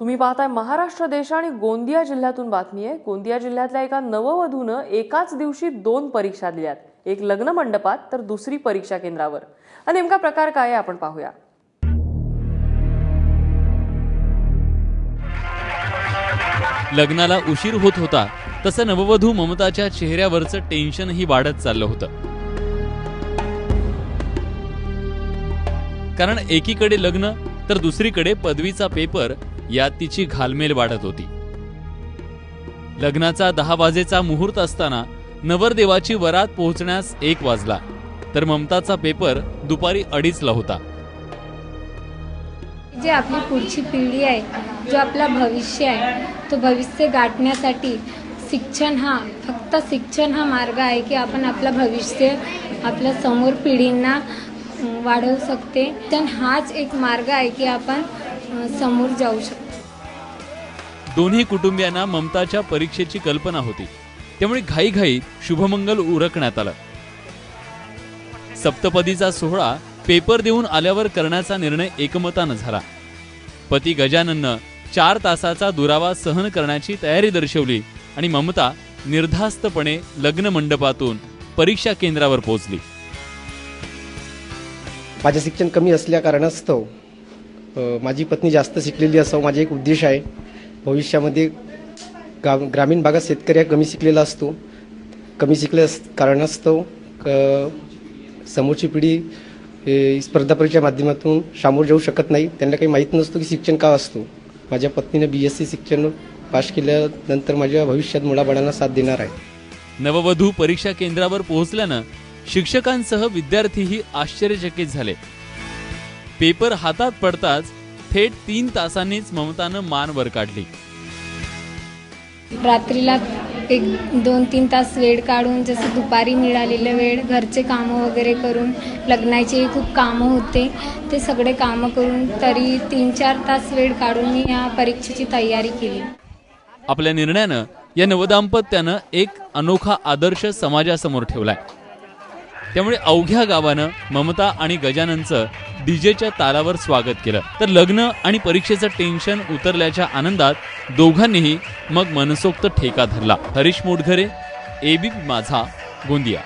तुम्ही पाहताय महाराष्ट्र देश आणि गोंदिया जिल्ह्यातून बातमी आहे. गोंदिया जिल्ह्यातल्या एका नववधूनं एकाच दिवशी दोन परीक्षा दिल्यात. एक लग्न मंडपात तर दुसरी परीक्षा केंद्रावर. आणि नेमका प्रकार काय आहे आपण पाहूया. लग्नाला उशीर होत होता तसं नववधू ममताच्या चेहऱ्यावरचं टेन्शनही वाढत चाललं होतं. कारण एकीकडे लग्न तर दुसरीकडे पदवीचा पेपर यात तिची घालमेल वाढत होती. लग्नाचा दहा वाजेचा मुहूर्त असताना नवरदेवाची वरात पोहोचण्यास एक वाजला तर ममताचा पेपर दुपारी अडीचला होता. जे आपली पुढची पिढी आहे जो आपला भविष्य आहे तो भविष्य गाठण्यासाठी शिक्षण हा फक्त शिक्षण हा मार्ग आहे की आपण आपलं भविष्य आपल्यासमोर पिढींना वाढवू शकते. पण हाच एक मार्ग आहे की आपण समोर जाऊ शकतो. दोन्ही कुटुंबियांना ममताच्या परीक्षेची कल्पना होती. त्यामुळे घाईघाईत शुभमंगल उरकण्यात आलं. सप्तपदीचा सोहळा पेपर देऊन आल्यावर करण्याचा निर्णय एकमतानं झाला. पती गजानननं चार तासाचा दुरावा सहन करण्याची तयारी दर्शवली आणि ममता निर्धास्तपणे लग्न मंडपातून परीक्षा केंद्रावर पोहोचली. माझे शिक्षण कमी असल्या कारणास्तव माझी पत्नी जास्त शिकलेली असावं माझा एक उद्देश आहे. भविष्यामध्ये गा ग्रामीण भागात शेतकरी हा कमी शिकलेला असतो. कमी शिकल्या कारणास्तव क- समोरची पिढी स्पर्धा परीक्षा माध्यमातून सामोर जाऊ शकत नाही. त्यांना काही माहीत नसतो की शिक्षण का असतो. माझ्या पत्नीने बी एस सी शिक्षण पास केल्यानंतर माझ्या भविष्यात मुलाबाळांना साथ देणार आहे. नववधू परीक्षा केंद्रावर पोहोचल्यानं शिक्षकांसह विद्यार्थीही आश्चर्यचकित झाले. पेपर हातात पडताच थेट तीन तासांनीच ममतानं मान वर काढली. रात्रीला एक दोन तीन तास वेळ काढून जसं दुपारी मिळालेलं वेळ घरचे कामं वगैरे करून लग्नाचे खूप कामं होते ते सगळे कामं करून तरी तीन चार तास वेळ काढून मी या परीक्षेची तयारी केली. आपल्या निर्णयानं या नवदाम्पत्यानं एक अनोखा आदर्श समाजासमोर ठेवलाय. त्यामुळे अवघ्या गावानं ममता आणि गजाननचं डीजेच्या तालावर स्वागत केलं. तर लग्न आणि परीक्षेचं टेन्शन उतरल्याच्या आनंदात दोघांनीही मग मनसोक्त ठेका धरला. हरीश मोडघरे एबीपी माझा गोंदिया.